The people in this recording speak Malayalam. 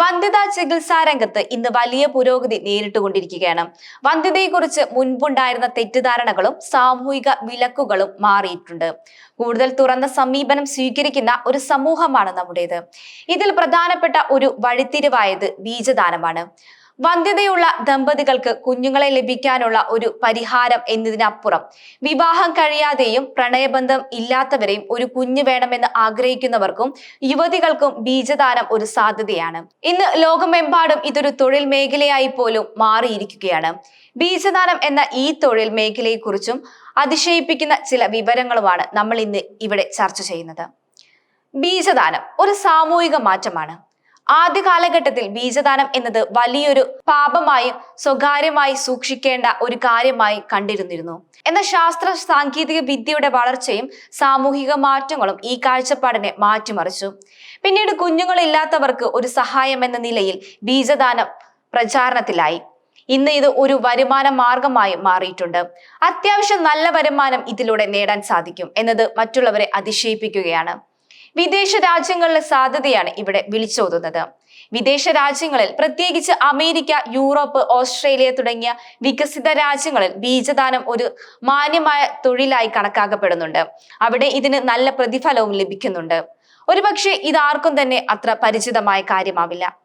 വന്ധ്യതാ ചികിത്സാ രംഗത്ത് ഇന്ന് വലിയ പുരോഗതി നേരിട്ടുകൊണ്ടിരിക്കുകയാണ്. വന്ധ്യതയെക്കുറിച്ച് മുൻപുണ്ടായിരുന്ന തെറ്റിദ്ധാരണകളും സാമൂഹിക വിലക്കുകളും മാറിയിട്ടുണ്ട്. കൂടുതൽ തുറന്ന സമീപനം സ്വീകരിക്കുന്ന ഒരു സമൂഹമാണ് നമ്മുടേത്. ഇതിൽ പ്രധാനപ്പെട്ട ഒരു വഴിത്തിരിവായത് ബീജദാനമാണ്. വന്ധ്യതയുള്ള ദമ്പതികൾക്ക് കുഞ്ഞുങ്ങളെ ലഭിക്കാനുള്ള ഒരു പരിഹാരം എന്നതിനപ്പുറം വിവാഹം കഴിയാതെയും പ്രണയബന്ധം ഇല്ലാത്തവരെയും ഒരു കുഞ്ഞ് വേണമെന്ന് ആഗ്രഹിക്കുന്നവർക്കും യുവതികൾക്കും ബീജദാനം ഒരു സാധ്യതയാണ്. ഇന്ന് ലോകമെമ്പാടും ഇതൊരു തൊഴിൽ മേഖലയായി പോലും മാറിയിരിക്കുകയാണ്. ബീജദാനം എന്ന ഈ തൊഴിൽ മേഖലയെക്കുറിച്ചും അതിശയിപ്പിക്കുന്ന ചില വിവരങ്ങളുമാണ് നമ്മൾ ഇന്ന് ഇവിടെ ചർച്ച ചെയ്യുന്നത്. ബീജദാനം ഒരു സാമൂഹിക മാറ്റമാണ്. ആദ്യ കാലഘട്ടത്തിൽ ബീജദാനം എന്നത് വലിയൊരു പാപമായും സ്വകാര്യമായി സൂക്ഷിക്കേണ്ട ഒരു കാര്യമായി കണ്ടിരുന്നിരുന്നു. എന്നാൽ ശാസ്ത്ര സാങ്കേതിക വിദ്യയുടെ വളർച്ചയും സാമൂഹിക മാറ്റങ്ങളും ഈ കാഴ്ചപ്പാടിനെ മാറ്റിമറിച്ചു. പിന്നീട് കുഞ്ഞുങ്ങളില്ലാത്തവർക്ക് ഒരു സഹായം എന്ന നിലയിൽ ബീജദാനം പ്രചാരണത്തിലായി. ഇന്ന് ഇത് ഒരു വരുമാന മാർഗമായി മാറിയിട്ടുണ്ട്. അത്യാവശ്യം നല്ല വരുമാനം ഇതിലൂടെ നേടാൻ സാധിക്കും എന്നത് മറ്റുള്ളവരെ അതിശയിപ്പിക്കുകയാണ്. വിദേശ രാജ്യങ്ങളിലെ സാധ്യതയാണ് ഇവിടെ വിളിച്ചോതുന്നത്. വിദേശ രാജ്യങ്ങളിൽ പ്രത്യേകിച്ച് അമേരിക്ക യൂറോപ്പ് ഓസ്ട്രേലിയ തുടങ്ങിയ വികസിത രാജ്യങ്ങളിൽ ബീജദാനം ഒരു മാന്യമായ തൊഴിലായി കണക്കാക്കപ്പെടുന്നുണ്ട്. അവിടെ ഇതിന് നല്ല പ്രതിഫലവും ലഭിക്കുന്നുണ്ട്. ഒരുപക്ഷെ ഇതാർക്കും തന്നെ അത്ര പരിചിതമായ കാര്യമാവില്ല.